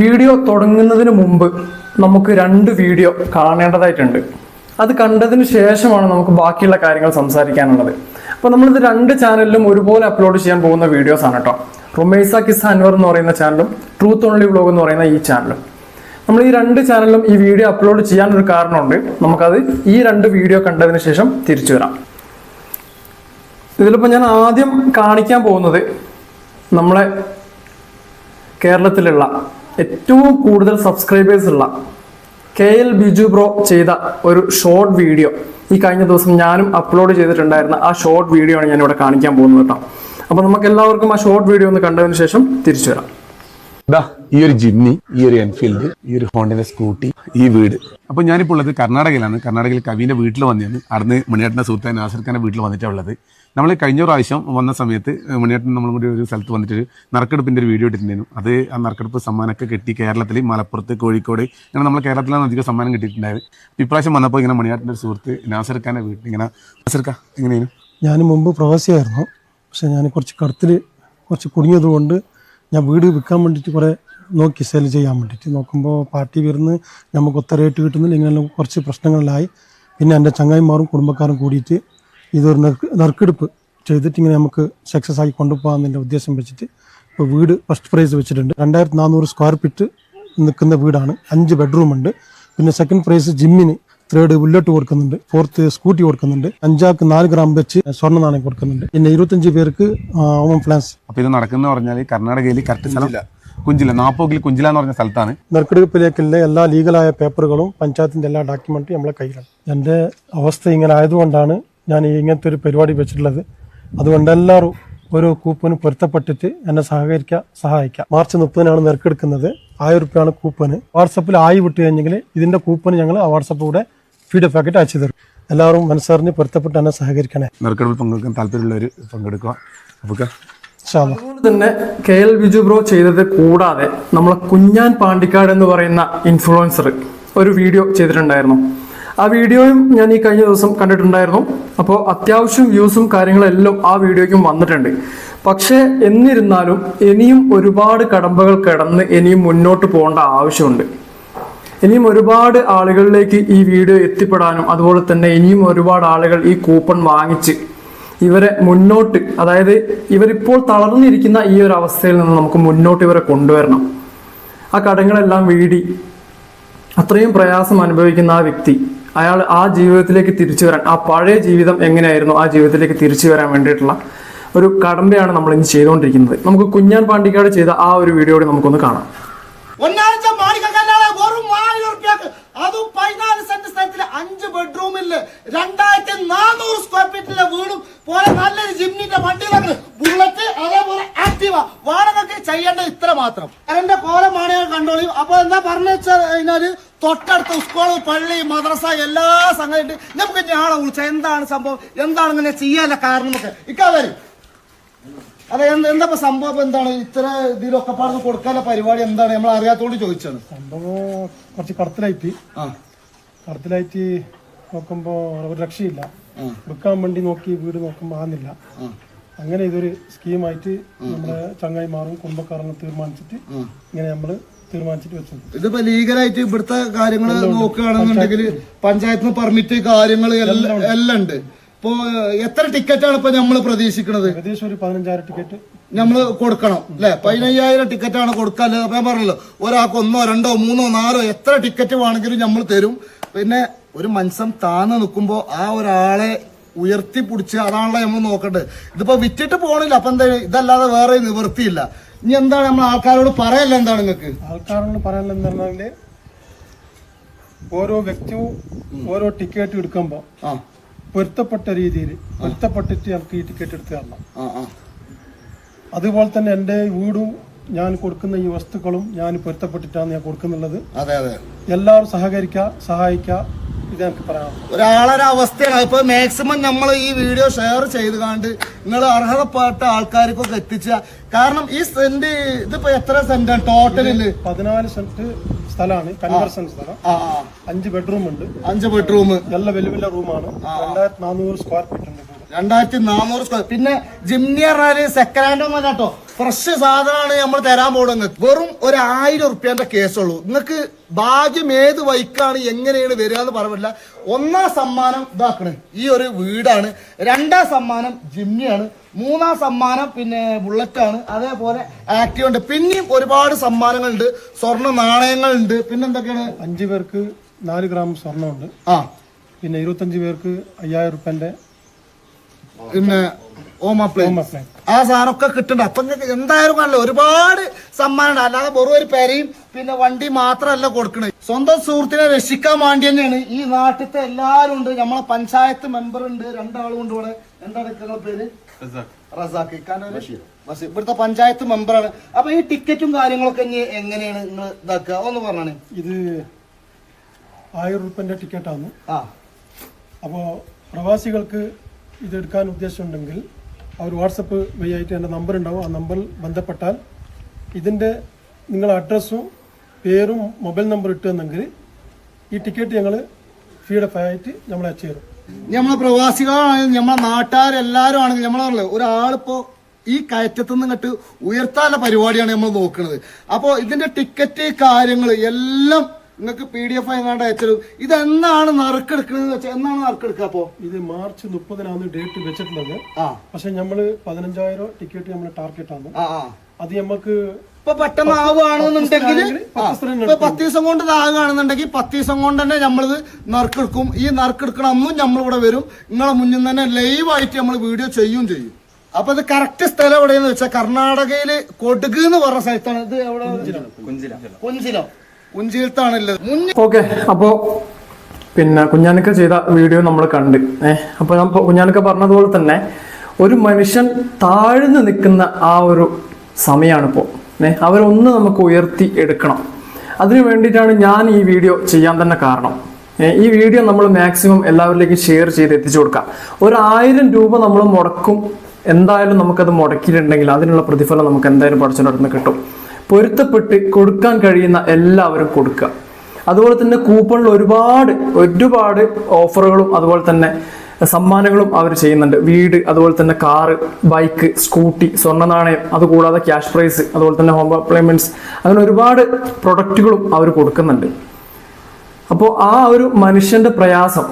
Video തുടങ്ങുന്നതിന് മുമ്പ് നമുക്ക് രണ്ട് വീഡിയോ കാണേണ്ടതായിട്ടുണ്ട്. അത് കണ്ടതിന് ശേഷമാണ് നമുക്ക് ബാക്കിയുള്ള കാര്യങ്ങൾ സംസാരിക്കാനുള്ളത്. അപ്പോൾ നമ്മളിത് രണ്ട് ചാനലിലും ഒരുപോലെ അപ്ലോഡ് ചെയ്യാൻ പോകുന്ന വീഡിയോസ് ആണ് കേട്ടോ റുമൈസ കിസ് അൻവർ എന്ന് പറയുന്ന ചാനലും ട്രൂത്ത് ഓൺലി വ്ലോഗ് എന്ന് പറയുന്ന ഈ ചാനലും. നമ്മൾ ഈ രണ്ട് ചാനലിലും ഈ വീഡിയോ അപ്ലോഡ് ചെയ്യാൻ ഒരു കാരണമുണ്ട്. നമുക്കത് ഈ രണ്ട് വീഡിയോ കണ്ടതിന് ശേഷം തിരിച്ചു വരാം. ഇതിലിപ്പോൾ ഞാൻ ആദ്യം കാണിക്കാൻ പോകുന്നത് നമ്മളെ കേരളത്തിലുള്ള ഏറ്റവും കൂടുതൽ സബ്സ്ക്രൈബേഴ്സ് ഉള്ള കെ എൽ ബിജു ബ്രോ ചെയ്ത ഒരു ഷോർട്ട് വീഡിയോ ഈ കഴിഞ്ഞ ദിവസം ഞാനും അപ്ലോഡ് ചെയ്തിട്ടുണ്ടായിരുന്ന ആ ഷോർട്ട് വീഡിയോ ആണ് ഞാനിവിടെ കാണിക്കാൻ പോകുന്നത് കേട്ടോ. അപ്പോൾ നമുക്ക് എല്ലാവർക്കും ആ ഷോർട്ട് വീഡിയോ ഒന്ന് കണ്ടതിന് ശേഷം തിരിച്ചു വരാം. ദാ ഈ ഒരു ജിമ്മി ഈ ഒരു എൻഫീൽഡ് ഈ ഒരു ഹോണ്ടിന്റെ സ്കൂട്ടി ഈ വീട്. അപ്പൊ ഞാനിപ്പോൾ ഉള്ളത് കർണാടകയിലാണ്. കർണാടകയിൽ കവിന്റെ വീട്ടിൽ വന്നതാണ് അവിടുന്ന് മണിയേട്ടന്റെ സുഹൃത്തായ നാസർ വീട്ടിൽ വന്നിട്ടാണ് ഉള്ളത്. നമ്മൾ കഴിഞ്ഞ പ്രാവശ്യം വന്ന സമയത്ത് മണിയേട്ടൻ നമ്മൾ കൂടി ഒരു സ്ഥലത്ത് വന്നിട്ട് ഒരു നറുക്കെടുപ്പിന്റെ ഒരു വീഡിയോ ഇട്ടിട്ടുണ്ടായിരുന്നു. അത് ആ നറുക്കെടുപ്പ് സമ്മാനമൊക്കെ കിട്ടി കേരളത്തിൽ മലപ്പുറത്ത് കോഴിക്കോട് ഇങ്ങനെ നമ്മൾ കേരളത്തിലാണ് അധികം സമ്മാനം കിട്ടിയിട്ടുണ്ടായത്. ഇപ്രാവശ്യം വന്നപ്പോൾ ഇങ്ങനെ മണിയേട്ടന്റെ സുഹൃത്ത് നാസർ വീട്ടിൽ ഇങ്ങനെ നാസർ ഖാ എങ്ങനെയാണ് ഞാൻ മുമ്പ് പ്രവാസിയായിരുന്നു. പക്ഷെ ഞാൻ കുറച്ച് കടത്തിൽ കുറച്ച് കുടുങ്ങിയത് കൊണ്ട് ഞാൻ വീട് വിൽക്കാൻ വേണ്ടിയിട്ട് കുറേ നോക്കി സെൽ ചെയ്യാൻ വേണ്ടിയിട്ട്. നോക്കുമ്പോൾ പാർട്ടി വരുന്ന് നമുക്ക് ഒത്ത റേറ്റ് കിട്ടുന്നില്ല. ഇങ്ങനെ കുറച്ച് പ്രശ്നങ്ങളിലായി. പിന്നെ എന്റെ ചങ്ങായിമാരും കുടുംബക്കാരും കൂടിയിട്ട് ഇതൊരു നറുക്കെടുപ്പ് ചെയ്തിട്ട് ഇങ്ങനെ നമുക്ക് സക്സസ് ആക്കി കൊണ്ടുപോകാമെന്നതിന്റെ ഉദ്ദേശം വെച്ചിട്ട് ഇപ്പോൾ വീട് ഫസ്റ്റ് പ്രൈസ് വെച്ചിട്ടുണ്ട്. രണ്ടായിരത്തി നാനൂറ് സ്ക്വയർ ഫീറ്റ് നിൽക്കുന്ന വീടാണ്. അഞ്ച് ബെഡ്റൂം ഉണ്ട്. പിന്നെ സെക്കൻഡ് പ്രൈസ് ജിമ്മിന് തേർഡ് ബുള്ളറ്റ് കൊടുക്കുന്നുണ്ട് ഫോർത്ത് സ്കൂട്ടി കൊടുക്കുന്നുണ്ട് അഞ്ചാക്ക് നാല് ഗ്രാം വെച്ച് സ്വർണ നാണയം കൊടുക്കുന്നുണ്ട്. പിന്നെ ഇരുപത്തഞ്ച് പേർക്ക് ഓമം ഫ്ലാൻസ് അപ്പൊ ഇത് നടക്കുന്ന പറഞ്ഞാൽ കർണാടകയിൽ കറക്റ്റ് സ്ഥലം കുഞ്ചില. നാപ്പോക്കിൽ കുഞ്ചില എന്ന് പറഞ്ഞ സ്ഥലത്താണ്. നെർക്കെടുപ്പിലേക്കുള്ള എല്ലാ ലീഗലായ പേപ്പറുകളും പഞ്ചായത്തിന്റെ എല്ലാ ഡോക്യുമെന്റും നമ്മളെ കയ്യിലാണ്. എന്റെ അവസ്ഥ ഇങ്ങനെ ആയതുകൊണ്ടാണ് ഞാൻ ഇങ്ങനത്തെ ഒരു പരിപാടി വെച്ചിട്ടുള്ളത്. അതുകൊണ്ട് എല്ലാവരും ഓരോ കൂപ്പന് പൊരുത്തപ്പെട്ടിട്ട് എന്നെ സഹകരിക്കുക സഹായിക്കുക മാർച്ച് മുപ്പതിനാണ് നെറുക്കെടുക്കുന്നത് ആയിരം റുപ്യാണ് കൂപ്പന്. വാട്സപ്പിൽ ആയി വിട്ടു കഴിഞ്ഞെങ്കിൽ ഇതിന്റെ കൂപ്പന് ഞങ്ങൾ ആ വാട്സപ്പിലൂടെ ഫീഡ് പാക്കറ്റ് അയച്ചു തരും. എല്ലാവരും മനസ്സറിഞ്ഞ് പൊരുത്തപ്പെട്ട് തന്നെ സഹകരിക്കണേ. നെറുക്കെടുപ്പിൽ പങ്കെടുക്കാൻ താല്പര്യമുള്ളവർ പങ്കെടുക്കുക. അപ്പൊ ഇൻഷാ അതുപോലെ തന്നെ കെ എൽ ബിജു ബ്രോ ചെയ്തത് കൂടാതെ നമ്മളെ കുഞ്ഞാൻ പാണ്ടിക്കാട് എന്ന് പറയുന്ന ഇൻഫ്ലുവൻസർ ഒരു വീഡിയോ ചെയ്തിട്ടുണ്ടായിരുന്നു. ആ വീഡിയോയും ഞാൻ ഈ കഴിഞ്ഞ ദിവസം കണ്ടിട്ടുണ്ടായിരുന്നു. അപ്പോൾ അത്യാവശ്യം വ്യൂസും കാര്യങ്ങളെല്ലാം ആ വീഡിയോയ്ക്കും വന്നിട്ടുണ്ട്. പക്ഷേ എന്നിരുന്നാലും ഇനിയും ഒരുപാട് കടമ്പകൾ കിടന്ന് ഇനിയും മുന്നോട്ട് പോകേണ്ട ആവശ്യമുണ്ട്. ഇനിയും ഒരുപാട് ആളുകളിലേക്ക് ഈ വീഡിയോ എത്തിപ്പെടാനും അതുപോലെ തന്നെ ഇനിയും ഒരുപാട് ആളുകൾ ഈ കൂപ്പൺ വാങ്ങിച്ച് ഇവരെ മുന്നോട്ട് അതായത് ഇവരിപ്പോൾ തളർന്നിരിക്കുന്ന ഈ ഒരു അവസ്ഥയിൽ നിന്ന് നമുക്ക് മുന്നോട്ട് ഇവരെ കൊണ്ടുവരണം. ആ കടങ്ങളെല്ലാം വീടി. അത്രയും പ്രയാസം അനുഭവിക്കുന്ന ആ വ്യക്തി അയാൾ ആ ജീവിതത്തിലേക്ക് തിരിച്ചു വരാൻ ആ പഴയ ജീവിതം എങ്ങനെയായിരുന്നു ആ ജീവിതത്തിലേക്ക് തിരിച്ചു വരാൻ വേണ്ടിയിട്ടുള്ള ഒരു കടമ്പയാണ് നമ്മൾ ഇനി ചെയ്തുകൊണ്ടിരിക്കുന്നത്. നമുക്ക് കുഞ്ഞാൻ പാണ്ടിക്കാട് ചെയ്ത ആ ഒരു വീഡിയോ കൂടി നമുക്കൊന്ന് കാണാം ഒന്നാഴ്ച മാളികക്കല്ലാതെ വെറും ആയിരം റുപ്യക്ക് അതും പതിനാല് സെന്റ് സ്ഥലത്തിൽ അഞ്ച് ബെഡ്റൂമിൽ രണ്ടായിരത്തി നാനൂറ് സ്ക്വയർ ഫീറ്റിലെ വീടും പോലെ നല്ലൊരു ജിമ്മിന്റെ വണ്ടിയിലാണ് ബുള്ളറ്റ് അതേപോലെ ആക്റ്റീവ വാടകയ്ക്ക് ചെയ്യേണ്ടത് ഇത്ര മാത്രം എന്റെ കോലമാണ് ഞാൻ കണ്ടോളി അപ്പൊ എന്താ പറഞ്ഞു കഴിഞ്ഞാൽ തൊട്ടടുത്ത സ്കൂൾ മദ്രസ എല്ലാ സംഗതി നമുക്ക് ഞാളെ വിളിച്ച എന്താണ് സംഭവം? എന്താണ് ഇങ്ങനെ ചെയ്യാനുള്ള കാരണം ഒക്കെ ഇക്കാ വരും. അതെ എന്താ എന്താ സംഭവം? എന്താണ് ഇത്ര ഇതിലൊക്കെ പാടുന്ന കൊടുക്കാനുള്ള പരിപാടി എന്താണ്? നമ്മൾ അറിയാത്തോണ്ട് ചോദിച്ചാണ് സംഭവം കുറച്ച് കടത്തിലായിട്ട്. ആ. കടത്തിലായിട്ട് നോക്കുമ്പോ ഒരു രക്ഷയില്ല. വിൽക്കാൻ വേണ്ടി നോക്കി വീട് നോക്കുമ്പോ ആകുന്നില്ല അങ്ങനെ ഇതൊരു സ്കീമായിട്ട് നമ്മുടെ ചങ്ങായിമാറും കുടുംബക്കാരനും തീരുമാനിച്ചിട്ട് ഇങ്ങനെ നമ്മൾ തീരുമാനിച്ചിട്ട് ഇതിപ്പോ ലീഗലായിട്ട് ഇവിടുത്തെ കാര്യങ്ങൾ നോക്കുകയാണെന്നുണ്ടെങ്കിൽ പഞ്ചായത്തിന് പെർമിറ്റ് കാര്യങ്ങൾ എല്ലാം ഉണ്ട്. ഇപ്പോ എത്ര ടിക്കറ്റാണ് ഇപ്പൊ നമ്മൾ പ്രതീക്ഷിക്കുന്നത് ഏകദേശം ഒരു പതിനഞ്ചായിരം ടിക്കറ്റ്. നമ്മൾ കൊടുക്കണം അല്ലെ? പതിനയ്യായിരം ടിക്കറ്റ് കൊടുക്കാൻ അപ്പൊ ഞാൻ പറഞ്ഞല്ലോ ഒരാൾക്ക് ഒന്നോ രണ്ടോ മൂന്നോ നാലോ എത്ര ടിക്കറ്റ് വേണമെങ്കിലും നമ്മൾ തരും. പിന്നെ ഒരു മനുഷ്യൻ താന്ന് നിൽക്കുമ്പോൾ ആ ഒരാളെ ഉയർത്തി പിടിച്ച് അതാണല്ലോ നമ്മൾ നോക്കേണ്ടത്. ഇതിപ്പോ വിറ്റിട്ട് പോകണില്ല. അപ്പൊ എന്താ? ഇതല്ലാതെ വേറെ നിവൃത്തിയില്ല. ഇനി എന്താണ് നമ്മൾ ആൾക്കാരോട് പറയല്ല എന്താണ് നിങ്ങൾക്ക്? ആൾക്കാരോട് പറയാനുള്ളത് പറഞ്ഞാൽ ഓരോ വ്യക്തിയും ഓരോ ടിക്കറ്റ് എടുക്കുമ്പോ ആ. പൊരുത്തപ്പെട്ട രീതിയിൽ പൊരുത്തപ്പെട്ടിട്ട് നമുക്ക് ഈ ടിക്കറ്റ് എടുത്ത് തരണം. ആ ആ. അതുപോലെ തന്നെ എന്റെ വീടും ഞാൻ കൊടുക്കുന്ന ഈ വസ്തുക്കളും ഞാൻ പൊരുത്തപ്പെട്ടിട്ടാണ് ഞാൻ കൊടുക്കുന്നുള്ളത്. അതെ അതെ. എല്ലാവരും സഹകരിക്ക സഹായിക്കുക പറയാനുള്ളത് ഒരാളൊരു അവസ്ഥയാണ് അപ്പൊ മാക്സിമം നമ്മൾ ഈ വീഡിയോ ഷെയർ ചെയ്ത് കണ്ട് നിങ്ങൾ അർഹതപ്പെട്ട ആൾക്കാർക്കൊക്കെ എത്തിച്ച. കാരണം ഈ സെന്റ് ഇതിപ്പോ എത്ര സെന്റാണ് ടോട്ടലിൽ പതിനാല് സെന്റ് സ്ഥലമാണ്. കൺവെർഷൻ സ്ഥലം. അഞ്ച് ബെഡ്റൂം ഉണ്ട്. അഞ്ച് ബെഡ്റൂം നല്ല വലിയ വലിയ റൂമാണ് രണ്ടായിരത്തി നാനൂറ് സ്ക്വയർ ഫീറ്റ് ഉണ്ട് രണ്ടായിരത്തി നാനൂറ് സ്ക്വയർ പിന്നെ ജിംനി പറഞ്ഞാൽ സെക്കൻഡ് ഹാൻഡ് ഒന്നും കേട്ടോ ഫ്രഷ് സാധനമാണ് നമ്മൾ തരാൻ പോകുന്നത് വെറും ഒരു ആയിരം ഉറുപ്പ്യന്റെ കേസുള്ളൂ നിങ്ങൾക്ക് ഭാഗ്യം ഏത് വൈക്കാണ് എങ്ങനെയാണ് വരിക എന്ന് പറഞ്ഞില്ല ഒന്നാം സമ്മാനം ഇതാക്കണേ. ഈ ഒരു വീടാണ്. രണ്ടാം സമ്മാനം ജിമ്മിയാണ്. മൂന്നാം സമ്മാനം പിന്നെ ബുള്ളറ്റാണ് അതേപോലെ ആക്റ്റീവ് ഉണ്ട്. പിന്നെയും ഒരുപാട് സമ്മാനങ്ങളുണ്ട്. സ്വർണ നാണയങ്ങളുണ്ട്. പിന്നെന്തൊക്കെയാണ് അഞ്ചു അഞ്ച് പേർക്ക് നാല് ഗ്രാം സ്വർണമുണ്ട്. ആ. പിന്നെ ഇരുപത്തഞ്ച് പേർക്ക് അയ്യായിരം റുപ്യന്റെ പിന്നെ ഓമ പ്ലേ ആ സാധനമൊക്കെ കിട്ടണ്ട. അപ്പൊ നിങ്ങൾക്ക് എന്തായാലും കാണില്ല ഒരുപാട് സമ്മാനം ഉണ്ട് അല്ലാതെ വെറും ഒരു പെരയും പിന്നെ വണ്ടി മാത്രമല്ല കൊടുക്കണത് സ്വന്തം സുഹൃത്തിനെ രക്ഷിക്കാൻ വേണ്ടി തന്നെയാണ് ഈ നാട്ടിലത്തെ എല്ലാവരും ഉണ്ട്. നമ്മളെ പഞ്ചായത്ത് മെമ്പർ ഉണ്ട്. രണ്ടാളും ഉണ്ട് ഇവിടെ. എന്താണ് നിങ്ങളുടെ പേര്? റസാഖ്. ബസ്. ഇവിടുത്തെ പഞ്ചായത്ത് മെമ്പറാണ് അപ്പൊ ഈ ടിക്കറ്റും കാര്യങ്ങളൊക്കെ ഇനി എങ്ങനെയാണ് നിങ്ങൾ ഇതാക്കുക? ഒന്ന് പറഞ്ഞാണ്. ഇത് ആയിരം റുപ്യന്റെ ടിക്കറ്റാണ് ആ. അപ്പോൾ പ്രവാസികൾക്ക് ഇത് എടുക്കാൻ ഉദ്ദേശമുണ്ടെങ്കിൽ അവർ വാട്സപ്പ് വഴിയായിട്ട് എന്റെ നമ്പർ ഉണ്ടാവും. ആ നമ്പറിൽ ബന്ധപ്പെട്ടാൽ ഇതിന്റെ നിങ്ങൾ അഡ്രസ്സും പേരും മൊബൈൽ നമ്പർ ഇട്ടുവെന്നെങ്കിൽ ഈ ടിക്കറ്റ് ഞങ്ങൾ ഫീഡപ്പ് ആയിട്ട് നമ്മൾ അയച്ചു തരും. നമ്മളെ പ്രവാസികളാണെങ്കിലും നമ്മളെ നാട്ടുകാരെല്ലാവരും ആണെങ്കിലും നമ്മളാണല്ലോ ഒരാളിപ്പോ ഈ കയറ്റത്തു നിന്ന് ഇങ്ങോട്ട് ഉയർത്താനുള്ള പരിപാടിയാണ് നമ്മൾ നോക്കുന്നത് അപ്പോൾ ഇതിന്റെ ടിക്കറ്റ് കാര്യങ്ങൾ എല്ലാം നിങ്ങൾക്ക് പി ഡി എഫ് എങ്ങാണ്ട് അയച്ചത്. ഇത് എന്നാണ് നറുക്കെടുക്കുന്നത് വെച്ചാൽ എന്നാണ് നറുക്കെടുക്കുക അപ്പോ? ഇത് മാർച്ച് മുപ്പതിനാണ് ഡേറ്റ് വെച്ചിട്ടുള്ളത്. ആ. പക്ഷെ നമ്മൾ പതിനഞ്ചായിരം ടിക്കറ്റ് നമ്മൾ ടാർഗറ്റ് ആണ് ആ ആ. അത് നമുക്ക് ഇപ്പൊ പെട്ടെന്ന് ആവുകയാണെന്നുണ്ടെങ്കിൽ പത്ത് ഇപ്പൊ പത്ത് ദിവസം കൊണ്ട് ഇതാകുകയാണെന്നുണ്ടെങ്കിൽ പത്ത് ദിവസം കൊണ്ട് തന്നെ നമ്മളിത് നറുക്കെടുക്കും. ഈ നറുക്കെടുക്കണ അന്നും നമ്മളിവിടെ വരും. നിങ്ങളെ മുന്നിൽ തന്നെ ലൈവ് ആയിട്ട് നമ്മൾ വീഡിയോ ചെയ്യും ചെയ്യും. അപ്പൊ ഇത് കറക്റ്റ് സ്ഥലം എവിടെയെന്ന് വെച്ചാൽ കർണാടകയിൽ കൊടുക് എന്ന് പറഞ്ഞ സ്ഥലത്താണ്. ഇത് എവിടെ? കുഞ്ചിലം. ഓക്കെ അപ്പോ പിന്നെ കുഞ്ഞാനക്ക ചെയ്ത വീഡിയോ നമ്മൾ കണ്ട്. ഏഹ് അപ്പൊ കുഞ്ഞാനിക്ക പറഞ്ഞതുപോലെ തന്നെ ഒരു മനുഷ്യൻ താഴ്ന്നു നിൽക്കുന്ന ആ ഒരു സമയമാണിപ്പോൾ ഏഹ് അവരൊന്ന് നമുക്ക് ഉയർത്തി എടുക്കണം. അതിനു വേണ്ടിയിട്ടാണ് ഞാൻ ഈ വീഡിയോ ചെയ്യാൻ തന്നെ കാരണം. ഈ വീഡിയോ നമ്മൾ മാക്സിമം എല്ലാവരിലേക്കും ഷെയർ ചെയ്ത് എത്തിച്ചു കൊടുക്കാം. ഒരു ആയിരം രൂപ നമ്മൾ മുടക്കും. എന്തായാലും നമുക്കത് മുടക്കിയിട്ടുണ്ടെങ്കിൽ അതിനുള്ള പ്രതിഫലം നമുക്ക് എന്തായാലും പഠിച്ചിടത്തുനിന്ന് കിട്ടും. പൊരുത്തപ്പെട്ട് കൊടുക്കാൻ കഴിയുന്ന എല്ലാവരും കൊടുക്കുക. അതുപോലെ തന്നെ കൂപ്പണിൽ ഒരുപാട് ഒരുപാട് ഓഫറുകളും അതുപോലെ തന്നെ സമ്മാനങ്ങളും അവർ ചെയ്യുന്നുണ്ട്. വീട് അതുപോലെ തന്നെ കാറ് ബൈക്ക് സ്കൂട്ടി സ്വർണ നാണയം അതുകൂടാതെ ക്യാഷ് പ്രൈസ് അതുപോലെ തന്നെ ഹോം അപ്ലൈമെന്റ്സ് അങ്ങനെ ഒരുപാട് പ്രൊഡക്റ്റുകളും അവർ കൊടുക്കുന്നുണ്ട്. അപ്പോൾ ആ ഒരു മനുഷ്യന്റെ പ്രയാസം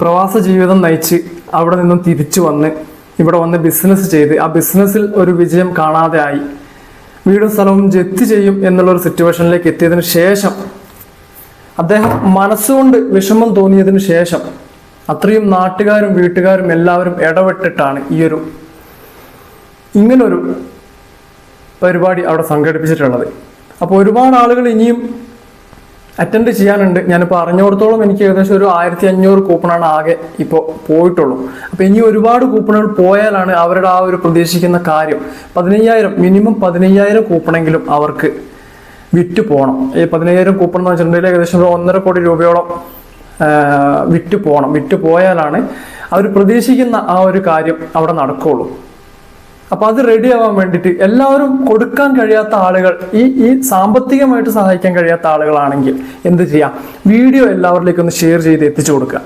പ്രവാസ ജീവിതം നയിച്ച് അവിടെ നിന്നും തിരിച്ചു വന്ന് ഇവിടെ വന്ന് ബിസിനസ് ചെയ്ത് ആ ബിസിനസ്സിൽ ഒരു വിജയം കാണാതെ ആയി വീടും സ്ഥലവും ജപ്തി ചെയ്യും എന്നുള്ള ഒരു സിറ്റുവേഷനിലേക്ക് എത്തിയതിന് ശേഷം അദ്ദേഹം മനസ്സുകൊണ്ട് വിഷമം തോന്നിയതിന് ശേഷം അത്രയും നാട്ടുകാരും വീട്ടുകാരും എല്ലാവരും ഇടപെട്ടിട്ടാണ് ഈ ഒരു ഇങ്ങനൊരു പരിപാടി അവിടെ സംഘടിപ്പിച്ചിട്ടുള്ളത്. അപ്പോൾ ഒരുപാട് ആളുകൾ ഇനിയും അറ്റൻഡ് ചെയ്യാനുണ്ട്. ഞാനിപ്പോൾ അറിഞ്ഞിടത്തോളം എനിക്ക് ഏകദേശം ഒരു ആയിരത്തി അഞ്ഞൂറ് കൂപ്പണാണ് ആകെ ഇപ്പോൾ പോയിട്ടുള്ളൂ. അപ്പോൾ ഇനി ഒരുപാട് കൂപ്പണുകൾ പോയാലാണ് അവരുടെ ആ ഒരു പ്രതീക്ഷിക്കുന്ന കാര്യം. പതിനയ്യായിരം മിനിമം പതിനയ്യായിരം കൂപ്പണെങ്കിലും അവർക്ക് വിറ്റ് പോകണം ഈ പതിനയ്യായിരം കൂപ്പൺ എന്ന് വെച്ചിട്ടുണ്ടെങ്കിൽ ഏകദേശം ഒരു ഒന്നര കോടി രൂപയോളം വിറ്റ് പോകണം വിറ്റ് പോയാലാണ് അവർ പ്രതീക്ഷിക്കുന്ന ആ ഒരു കാര്യം അവിടെ നടക്കുകയുള്ളൂ അപ്പൊ അത് റെഡി ആവാൻ വേണ്ടിയിട്ട് എല്ലാവരും കൊടുക്കാൻ കഴിയാത്ത ആളുകൾ ഈ ഈ സാമ്പത്തികമായിട്ട് സഹായിക്കാൻ കഴിയാത്ത ആളുകളാണെങ്കിൽ എന്ത് ചെയ്യാം? വീഡിയോ എല്ലാവരിലേക്കും ഒന്ന് ഷെയർ ചെയ്ത് എത്തിച്ചു കൊടുക്കുക.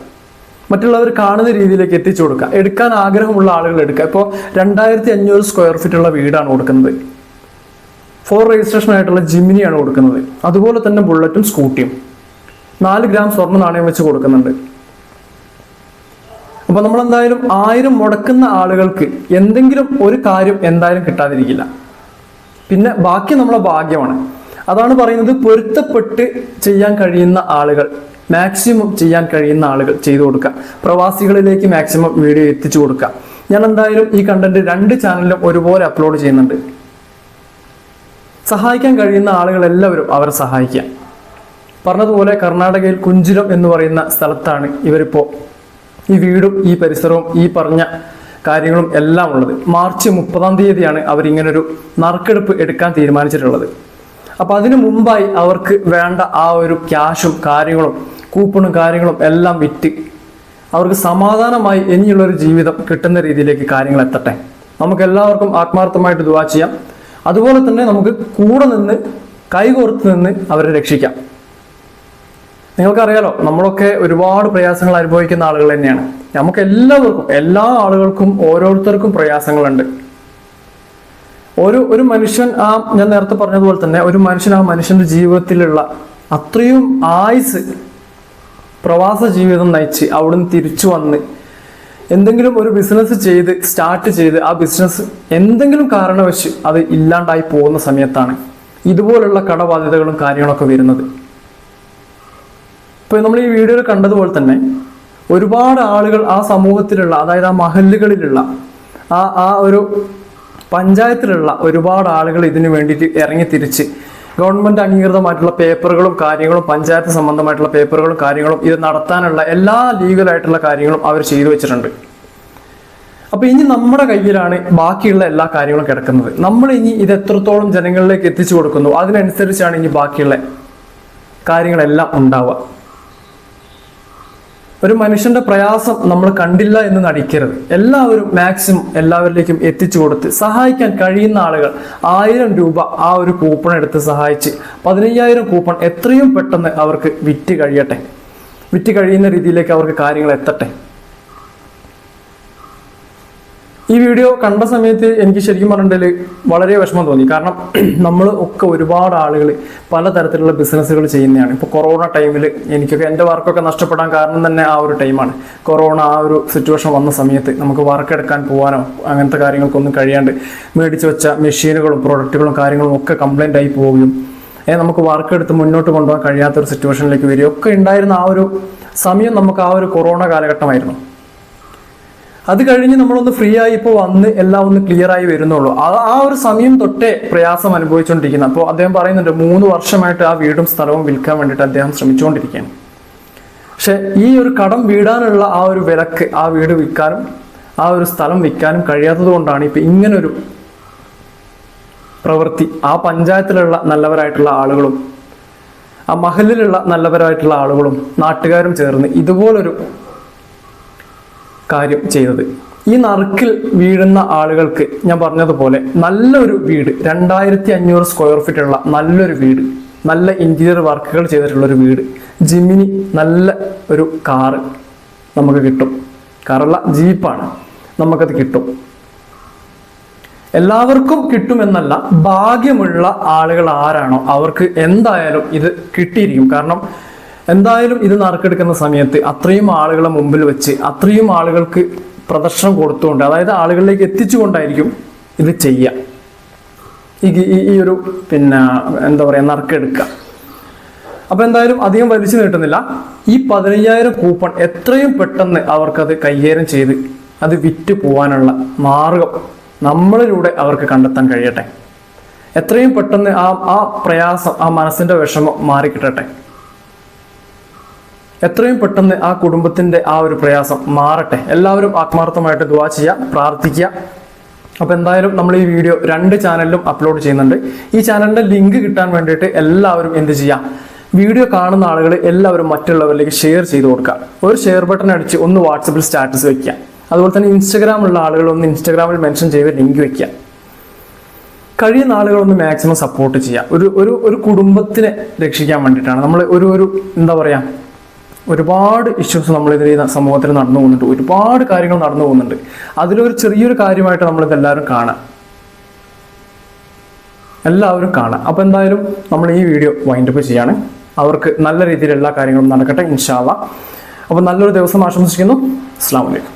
മറ്റുള്ളവർ കാണുന്ന രീതിയിലേക്ക് എത്തിച്ചു കൊടുക്കുക. എടുക്കാൻ ആഗ്രഹമുള്ള ആളുകൾ എടുക്കുക. ഇപ്പോൾ രണ്ടായിരത്തി അഞ്ഞൂറ് സ്ക്വയർ ഫീറ്റ് ഉള്ള വീടാണ് കൊടുക്കുന്നത്. ഫോർ രജിസ്ട്രേഷൻ ആയിട്ടുള്ള ജിമിനിയാണ് കൊടുക്കുന്നത്. അതുപോലെ തന്നെ ബുള്ളറ്റും സ്കൂട്ടിയും നാല് ഗ്രാം സ്വർണ നാണയം വെച്ച് കൊടുക്കുന്നുണ്ട്. അപ്പൊ നമ്മൾ എന്തായാലും ആയിരം മുടക്കുന്ന ആളുകൾക്ക് എന്തെങ്കിലും ഒരു കാര്യം എന്തായാലും കിട്ടാതിരിക്കില്ല. പിന്നെ ബാക്കി നമ്മളെ ഭാഗ്യമാണ്. അതാണ് പറയുന്നത് പൊരുത്തപ്പെട്ട് ചെയ്യാൻ കഴിയുന്ന ആളുകൾ മാക്സിമം ചെയ്യാൻ കഴിയുന്ന ആളുകൾ ചെയ്തു കൊടുക്കുക. പ്രവാസികളിലേക്ക് മാക്സിമം വീഡിയോ എത്തിച്ചു കൊടുക്കുക. ഞാൻ എന്തായാലും ഈ കണ്ടന്റ് രണ്ട് ചാനലിലും ഒരുപോലെ അപ്ലോഡ് ചെയ്യുന്നുണ്ട്. സഹായിക്കാൻ കഴിയുന്ന ആളുകൾ എല്ലാവരും അവരെ സഹായിക്കുക. പറഞ്ഞതുപോലെ കർണാടകയിൽ കുഞ്ചിരം എന്ന് പറയുന്ന സ്ഥലത്താണ് ഇവരിപ്പോ ഈ വീടും ഈ പരിസരവും ഈ പറഞ്ഞ കാര്യങ്ങളും എല്ലാം ഉള്ളത്. മാർച്ച് മുപ്പതാം തീയതിയാണ് അവർ ഇങ്ങനൊരു നറുക്കെടുപ്പ് എടുക്കാൻ തീരുമാനിച്ചിട്ടുള്ളത്. അപ്പൊ അതിനു മുമ്പായി അവർക്ക് വേണ്ട ആ ഒരു ക്യാഷും കാര്യങ്ങളും കൂപ്പണും കാര്യങ്ങളും എല്ലാം വിറ്റ് അവർക്ക് സമാധാനമായി ഇനിയുള്ള ഒരു ജീവിതം കിട്ടുന്ന രീതിയിലേക്ക് കാര്യങ്ങൾ എത്തട്ടെ. നമുക്ക് എല്ലാവർക്കും ആത്മാർത്ഥമായിട്ട് ദുവാ ചെയ്യാം. അതുപോലെ തന്നെ നമുക്ക് കൂടെ നിന്ന് കൈകോർത്ത് നിന്ന് അവരെ രക്ഷിക്കാം. നിങ്ങൾക്കറിയാലോ നമ്മളൊക്കെ ഒരുപാട് പ്രയാസങ്ങൾ അനുഭവിക്കുന്ന ആളുകൾ തന്നെയാണ്. നമുക്ക് എല്ലാവർക്കും എല്ലാ ആളുകൾക്കും ഓരോരുത്തർക്കും പ്രയാസങ്ങളുണ്ട്. ഒരു ഒരു മനുഷ്യൻ ആ ഞാൻ നേരത്തെ പറഞ്ഞതുപോലെ തന്നെ ഒരു മനുഷ്യൻ ആ മനുഷ്യന്റെ ജീവിതത്തിലുള്ള അത്രയും ആയുസ് പ്രവാസ ജീവിതം നയിച്ച് അവിടുന്ന് തിരിച്ചു വന്ന് എന്തെങ്കിലും ഒരു ബിസിനസ് ചെയ്ത് സ്റ്റാർട്ട് ചെയ്ത് ആ ബിസിനസ് എന്തെങ്കിലും കാരണവശ് അത് ഇല്ലാണ്ടായി പോകുന്ന സമയത്താണ് ഇതുപോലുള്ള കടബാധ്യതകളും കാര്യങ്ങളൊക്കെ വരുന്നത്. ഇപ്പൊ നമ്മൾ ഈ വീഡിയോയിൽ കണ്ടതുപോലെ തന്നെ ഒരുപാട് ആളുകൾ ആ സമൂഹത്തിലുള്ള അതായത് ആ മഹല്ലുകളിലുള്ള ആ ആ ഒരു പഞ്ചായത്തിലുള്ള ഒരുപാട് ആളുകൾ ഇതിനു വേണ്ടിയിട്ട് ഇറങ്ങി തിരിച്ച് ഗവൺമെന്റ് അംഗീകൃതമായിട്ടുള്ള പേപ്പറുകളും കാര്യങ്ങളും പഞ്ചായത്ത് സംബന്ധമായിട്ടുള്ള പേപ്പറുകളും കാര്യങ്ങളും ഇത് നടത്താനുള്ള എല്ലാ ലീഗലായിട്ടുള്ള കാര്യങ്ങളും അവർ ചെയ്തു വെച്ചിട്ടുണ്ട്. അപ്പൊ ഇനി നമ്മുടെ കയ്യിലാണ് ബാക്കിയുള്ള എല്ലാ കാര്യങ്ങളും കിടക്കുന്നത്. നമ്മൾ ഇനി ഇത് എത്രത്തോളം ജനങ്ങളിലേക്ക് എത്തിച്ചു കൊടുക്കുന്നു അതിനനുസരിച്ചാണ് ഇനി ബാക്കിയുള്ള കാര്യങ്ങളെല്ലാം ഉണ്ടാവുക. ഒരു മനുഷ്യന്റെ പ്രയാസം നമ്മൾ കണ്ടില്ല എന്ന് നടിക്കരുത്. എല്ലാവരും മാക്സിമം എല്ലാവരിലേക്കും എത്തിച്ചു കൊടുത്ത് സഹായിക്കാൻ കഴിയുന്ന ആളുകൾ ആയിരം രൂപ ആ ഒരു കൂപ്പൺ എടുത്ത് സഹായിച്ച് പതിനയ്യായിരം കൂപ്പൺ എത്രയും പെട്ടെന്ന് അവർക്ക് വിറ്റ് കഴിയട്ടെ. വിറ്റ് കഴിയുന്ന രീതിയിലേക്ക് അവർക്ക് കാര്യങ്ങൾ എത്തട്ടെ. ഈ വീഡിയോ കണ്ട സമയത്ത് എനിക്ക് ശരിക്കും പറഞ്ഞിട്ടുണ്ടെങ്കിൽ വളരെ വിഷമം തോന്നി. കാരണം നമ്മൾ ഒക്കെ ഒരുപാട് ആളുകൾ പലതരത്തിലുള്ള ബിസിനസ്സുകൾ ചെയ്യുന്നതാണ്. ഇപ്പോൾ കൊറോണ ടൈമിൽ എനിക്കൊക്കെ എന്റെ വർക്കൊക്കെ നഷ്ടപ്പെടാൻ കാരണം തന്നെ ആ ഒരു ടൈമാണ് കൊറോണ ആ ഒരു സിറ്റുവേഷൻ വന്ന സമയത്ത് നമുക്ക് വർക്ക് എടുക്കാൻ പോകാനോ അങ്ങനത്തെ കാര്യങ്ങൾക്കൊന്നും കഴിയാണ്ട് മേടിച്ചു വെച്ച മെഷീനുകളും പ്രൊഡക്റ്റുകളും കാര്യങ്ങളും ഒക്കെ കംപ്ലൈന്റ് ആയി പോവുകയും നമുക്ക് വർക്ക് എടുത്ത് മുന്നോട്ട് കൊണ്ടുപോകാൻ കഴിയാത്ത ഒരു സിറ്റുവേഷനിലേക്ക് വരികയും ഒക്കെ ഉണ്ടായിരുന്ന ആ ഒരു സമയം നമുക്ക് ആ ഒരു കൊറോണ കാലഘട്ടമായിരുന്നു. അത് കഴിഞ്ഞ് നമ്മളൊന്ന് ഫ്രീ ആയി ഇപ്പോൾ വന്ന് എല്ലാം ഒന്ന് ക്ലിയർ ആയി വരുന്നുള്ളൂ. ആ ഒരു സമയം തൊട്ടേ പ്രയാസം അനുഭവിച്ചുകൊണ്ടിരിക്കുന്നത് അപ്പോൾ അദ്ദേഹം പറയുന്നുണ്ട് മൂന്ന് വർഷമായിട്ട് ആ വീടും സ്ഥലവും വിൽക്കാൻ വേണ്ടിയിട്ട് അദ്ദേഹം ശ്രമിച്ചുകൊണ്ടിരിക്കുകയാണ് പക്ഷെ ഈ ഒരു കടം വീടാനുള്ള ആ ഒരു വിലക്ക് ആ വീട് വിൽക്കാനും ആ ഒരു സ്ഥലം വിൽക്കാനും കഴിയാത്തത് കൊണ്ടാണ് ഇപ്പൊ ഇങ്ങനൊരു പ്രവൃത്തി. ആ പഞ്ചായത്തിലുള്ള നല്ലവരായിട്ടുള്ള ആളുകളും ആ മഹലിലുള്ള നല്ലവരായിട്ടുള്ള ആളുകളും നാട്ടുകാരും ചേർന്ന് ഇതുപോലൊരു കാര്യം ചെയ്തത്. ഈ നറുക്കിൽ വീഴുന്ന ആളുകൾക്ക് ഞാൻ പറഞ്ഞതുപോലെ നല്ലൊരു വീട് രണ്ടായിരത്തി അഞ്ഞൂറ് സ്ക്വയർ ഫീറ്റ് ഉള്ള നല്ലൊരു വീട് നല്ല ഇന്റീരിയർ വർക്കുകൾ ചെയ്തിട്ടുള്ള ഒരു വീട് ജിമിനി നല്ല ഒരു കാറ് നമുക്ക് കിട്ടും. കാറല്ല ജീപ്പാണ്. നമുക്കത് കിട്ടും. എല്ലാവർക്കും കിട്ടുമെന്നല്ല ഭാഗ്യമുള്ള ആളുകൾ ആരാണോ അവർക്ക് എന്തായാലും ഇത് കിട്ടിയിരിക്കും. കാരണം എന്തായാലും ഇത് നറുക്കെടുക്കുന്ന സമയത്ത് അത്രയും ആളുകളെ മുമ്പിൽ വെച്ച് അത്രയും ആളുകൾക്ക് പ്രദർശനം കൊടുത്തുകൊണ്ട് അതായത് ആളുകളിലേക്ക് എത്തിച്ചുകൊണ്ടായിരിക്കും ഇത് ചെയ്യുക ഈ ഈ- ഒരു പിന്നെ എന്താ പറയുക നറുക്കെടുക്കുക അപ്പൊ എന്തായാലും അധികം വലിച്ചു നീട്ടുന്നില്ല. ഈ പതിനയ്യായിരം കൂപ്പൺ എത്രയും പെട്ടെന്ന് അവർക്കത് കൈകാര്യം ചെയ്ത് അത് വിറ്റ് പോകാനുള്ള മാർഗം നമ്മളിലൂടെ അവർക്ക് കണ്ടെത്താൻ കഴിയട്ടെ. എത്രയും പെട്ടെന്ന് ആ ആ പ്രയാസം ആ മനസ്സിന്റെ വിഷമം മാറിക്കിട്ടട്ടെ. എത്രയും പെട്ടെന്ന് ആ കുടുംബത്തിന്റെ ആ ഒരു പ്രയാസം മാറട്ടെ. എല്ലാവരും ആത്മാർത്ഥമായിട്ട് ദുവാ ചെയ്യുക പ്രാർത്ഥിക്കുക അപ്പൊ എന്തായാലും നമ്മൾ ഈ വീഡിയോ രണ്ട് ചാനലിലും അപ്ലോഡ് ചെയ്യുന്നുണ്ട്. ഈ ചാനലിന്റെ ലിങ്ക് കിട്ടാൻ വേണ്ടിയിട്ട് എല്ലാവരും എന്ത് ചെയ്യാം? വീഡിയോ കാണുന്ന ആളുകൾ എല്ലാവരും മറ്റുള്ളവരിലേക്ക് ഷെയർ ചെയ്ത് കൊടുക്കുക ഒരു ഷെയർ ബട്ടൺ അടിച്ച് ഒന്ന് വാട്സപ്പിൽ സ്റ്റാറ്റസ് വെക്കുക അതുപോലെ തന്നെ ഇൻസ്റ്റാഗ്രാമിലുള്ള ആളുകൾ ഒന്ന് ഇൻസ്റ്റാഗ്രാമിൽ മെൻഷൻ ചെയ്ത് ലിങ്ക് വെക്കുക കഴിയുന്ന ആളുകളൊന്ന് മാക്സിമം സപ്പോർട്ട് ചെയ്യുക ഒരു ഒരു ഒരു കുടുംബത്തിനെ രക്ഷിക്കാൻ വേണ്ടിയിട്ടാണ്. നമ്മൾ ഒരു ഒരു എന്താ പറയാ? ഒരുപാട് ഇഷ്യൂസ് നമ്മളിതിൽ സമൂഹത്തിൽ നടന്നു പോകുന്നുണ്ട്. ഒരുപാട് കാര്യങ്ങൾ നടന്നു പോകുന്നുണ്ട്. അതിലൊരു ചെറിയൊരു കാര്യമായിട്ട് നമ്മൾ ഇതെല്ലാവരും കാണാം. എല്ലാവരും കാണാം. അപ്പോൾ എന്തായാലും നമ്മൾ ഈ വീഡിയോ വൈൻഡപ്പ് ചെയ്യാണ്. അവർക്ക് നല്ല രീതിയിൽ എല്ലാ കാര്യങ്ങളും നടക്കട്ടെ ഇൻഷാല്ല അപ്പോൾ നല്ലൊരു ദിവസം ആശംസിക്കുന്നു. അസ്സാം വലൈക്കും